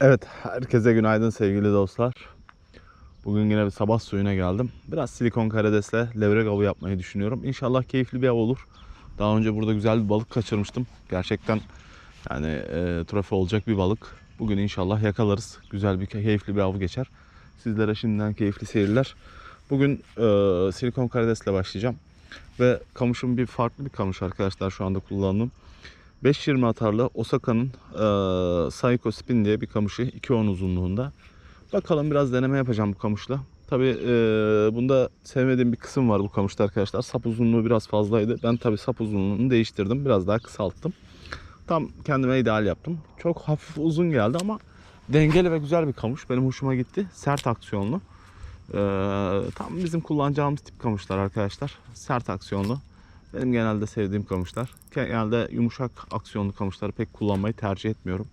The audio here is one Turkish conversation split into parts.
Evet, herkese günaydın sevgili dostlar. Bugün yine bir sabah suyuna geldim. Biraz silikon karidesle levrek avı yapmayı düşünüyorum. İnşallah keyifli bir av olur. Daha önce burada güzel bir balık kaçırmıştım. Gerçekten yani e, trofe olacak bir balık. Bugün inşallah yakalarız. Güzel bir keyifli bir av geçer. Sizlere şimdiden keyifli seyirler. Bugün e, silikon karidesle başlayacağım. Ve kamışım bir farklı bir kamış arkadaşlar şu anda kullandığım. 5.20 atarlı Osaka'nın e, Psycho Spin diye bir kamışı 2.10 uzunluğunda. Bakalım biraz deneme yapacağım bu kamışla. Tabi bunda sevmediğim bir kısım var bu kamışta arkadaşlar. Sap uzunluğu biraz fazlaydı. Ben tabi sap uzunluğunu değiştirdim. Biraz daha kısalttım. Tam kendime ideal yaptım. Çok hafif uzun geldi ama dengeli ve güzel bir kamış. Benim hoşuma gitti. Sert aksiyonlu. E, tam bizim kullanacağımız tip kamışlar arkadaşlar. Sert aksiyonlu. Benim genelde sevdiğim kamışlar. Genelde yumuşak aksiyonlu kamışları pek kullanmayı tercih etmiyorum.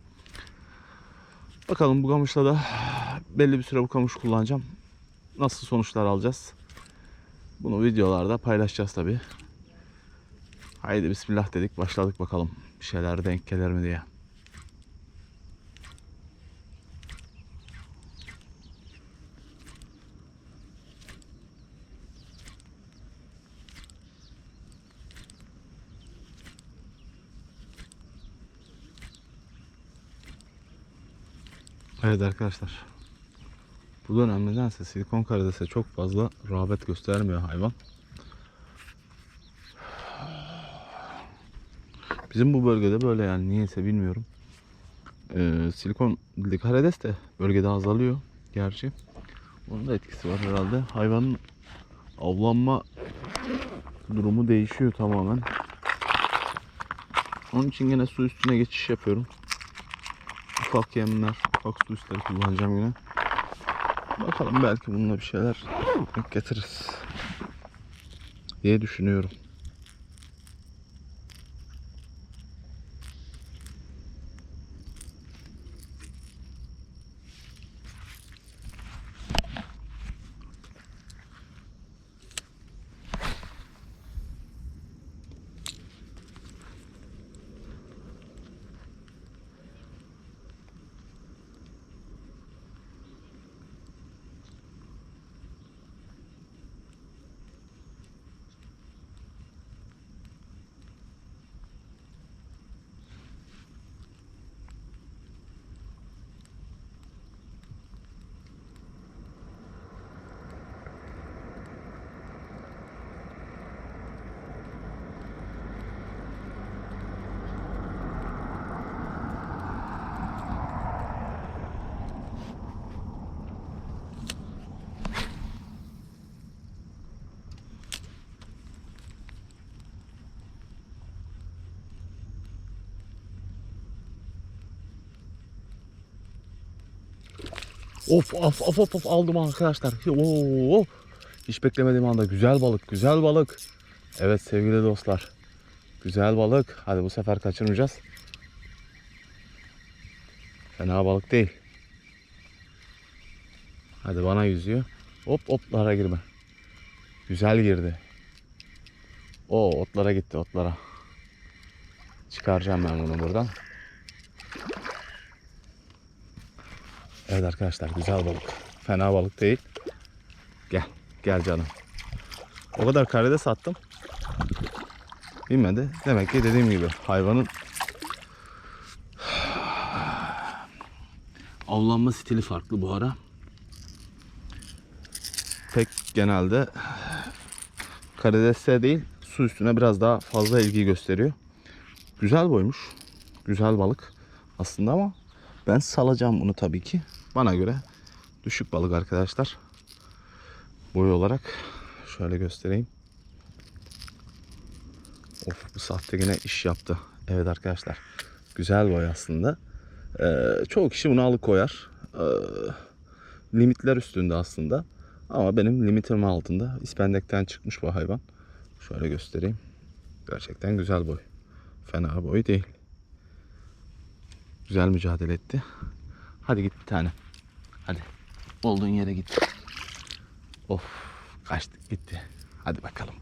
Bakalım bu kamışla da belli bir süre bu kamış kullanacağım. Nasıl sonuçlar alacağız? Bunu videolarda paylaşacağız tabi. Haydi bismillah dedik başladık bakalım. Bir şeyler denk gelir mi diye. Evet arkadaşlar. Bu dönem nedense silikon karidese çok fazla rağbet göstermiyor hayvan. Bizim bu bölgede böyle yani niyeyse bilmiyorum. Ee, silikon karides de bölgede azalıyor gerçi. Onun da etkisi var herhalde. Hayvanın avlanma durumu değişiyor tamamen. Onun için yine su üstüne geçiş yapıyorum ufak yemler, su üstleri kullanacağım yine. Bakalım belki bununla bir şeyler getiririz diye düşünüyorum. Of of of of, of aldım arkadaşlar. Oo, hiç beklemediğim anda güzel balık, güzel balık. Evet sevgili dostlar. Güzel balık. Hadi bu sefer kaçırmayacağız. Fena balık değil. Hadi bana yüzüyor. Hop otlara girme. Güzel girdi. O otlara gitti otlara. Çıkaracağım ben bunu buradan. Evet arkadaşlar güzel balık. Fena balık değil. Gel. Gel canım. O kadar karede sattım. Bilmedi. Demek ki dediğim gibi hayvanın avlanma stili farklı bu ara. Pek genelde karideste değil su üstüne biraz daha fazla ilgi gösteriyor. Güzel boymuş. Güzel balık aslında ama ben salacağım bunu tabii ki. Bana göre düşük balık arkadaşlar. Boy olarak şöyle göstereyim. Of bu sahte yine iş yaptı. Evet arkadaşlar. Güzel boy aslında. Ee, çoğu kişi bunu alıkoyar. Ee, limitler üstünde aslında. Ama benim limitim altında. İspendekten çıkmış bu hayvan. Şöyle göstereyim. Gerçekten güzel boy. Fena boy değil. Güzel mücadele etti. Hadi git bir tane. Hadi. Olduğun yere git. Of. Kaçtık gitti. Hadi bakalım.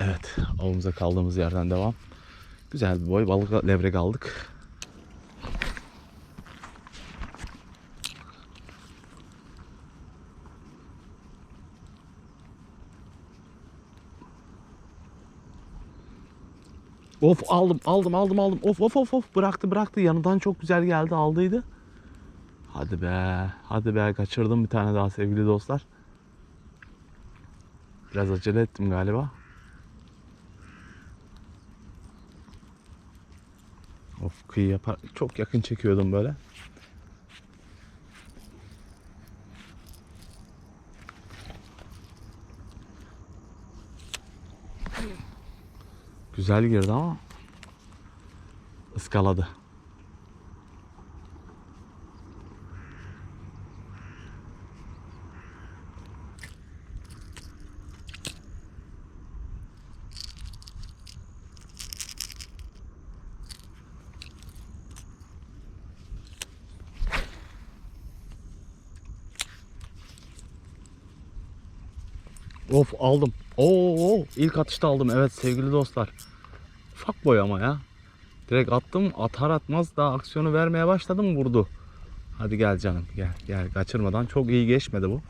Evet. Avımıza kaldığımız yerden devam. Güzel bir boy balık levrek aldık. Of aldım aldım aldım aldım. Of of of of bıraktı bıraktı. Yanından çok güzel geldi aldıydı. Hadi be. Hadi be kaçırdım bir tane daha sevgili dostlar. Biraz acele ettim galiba. Of kıyı yapar. Çok yakın çekiyordum böyle. Güzel girdi ama ıskaladı. Of aldım. Oo ilk atışta aldım. Evet sevgili dostlar. Ufak boy ama ya. Direkt attım atar atmaz daha aksiyonu vermeye başladım vurdu. Hadi gel canım gel gel kaçırmadan çok iyi geçmedi bu.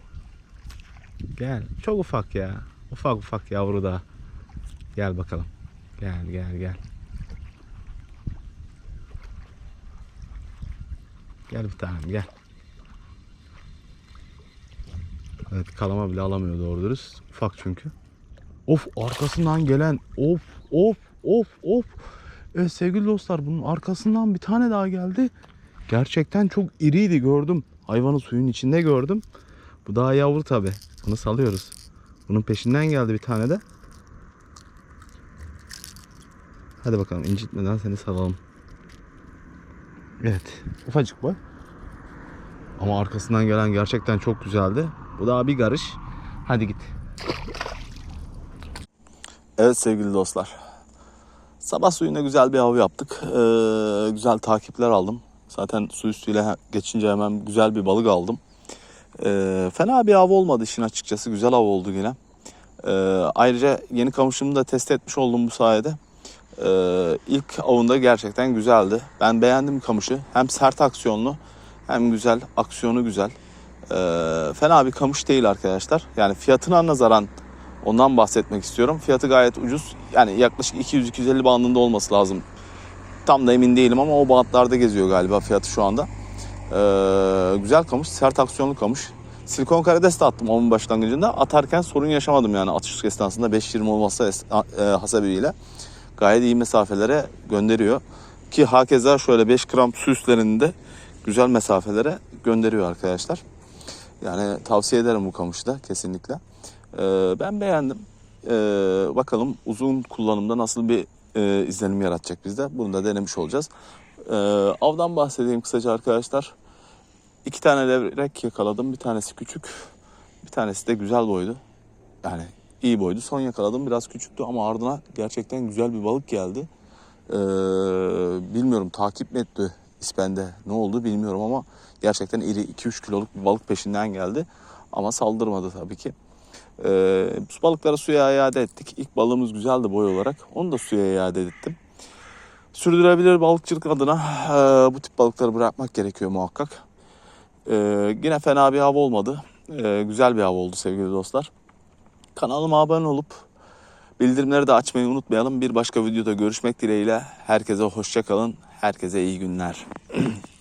Gel çok ufak ya. Ufak ufak yavru da. Gel bakalım. Gel gel gel. Gel bir tanem gel. Evet kalama bile alamıyor doğru dürüst. Ufak çünkü. Of arkasından gelen of of of of. Evet sevgili dostlar bunun arkasından bir tane daha geldi. Gerçekten çok iriydi gördüm. Hayvanı suyun içinde gördüm. Bu daha yavru tabi. Bunu salıyoruz. Bunun peşinden geldi bir tane de. Hadi bakalım incitmeden seni salalım. Evet. Ufacık boy. Ama arkasından gelen gerçekten çok güzeldi. Bu daha bir karış. Hadi git. Evet sevgili dostlar. Sabah suyunda güzel bir av yaptık. Ee, güzel takipler aldım. Zaten su üstüyle geçince hemen güzel bir balık aldım. Ee, fena bir av olmadı işin açıkçası. Güzel av oldu yine. Ee, ayrıca yeni kamışımı da test etmiş oldum bu sayede. Ee, ilk avında gerçekten güzeldi. Ben beğendim kamışı. Hem sert aksiyonlu hem güzel. Aksiyonu güzel. Ee, fena bir kamış değil arkadaşlar. Yani fiyatına nazaran ondan bahsetmek istiyorum. Fiyatı gayet ucuz. Yani yaklaşık 200-250 bandında olması lazım. Tam da emin değilim ama o bantlarda geziyor galiba fiyatı şu anda. Ee, güzel kamış, sert aksiyonlu kamış. Silikon karides de attım onun başlangıcında. Atarken sorun yaşamadım yani atış esnasında 5.20 olması e, hasebiyle. Gayet iyi mesafelere gönderiyor. Ki hakeza şöyle 5 gram su üstlerinde güzel mesafelere gönderiyor arkadaşlar. Yani tavsiye ederim bu kamışı da kesinlikle. Ee, ben beğendim. Ee, bakalım uzun kullanımda nasıl bir e, izlenim yaratacak bizde. Bunu da denemiş olacağız. Ee, avdan bahsedeyim kısaca arkadaşlar. İki tane levrek yakaladım. Bir tanesi küçük. Bir tanesi de güzel boydu. Yani iyi boydu. Son yakaladım biraz küçüktü ama ardına gerçekten güzel bir balık geldi. Ee, bilmiyorum takip mi etti ispende ne oldu bilmiyorum ama gerçekten iri 2-3 kiloluk bir balık peşinden geldi. Ama saldırmadı tabii ki. Ee, balıkları suya iade ettik. İlk balığımız güzeldi boy olarak. Onu da suya iade ettim. Sürdürebilir balıkçılık adına e, bu tip balıkları bırakmak gerekiyor muhakkak. Ee, yine fena bir av olmadı. Ee, güzel bir av oldu sevgili dostlar. Kanalıma abone olup bildirimleri de açmayı unutmayalım. Bir başka videoda görüşmek dileğiyle. Herkese hoşça kalın. Herkese iyi günler.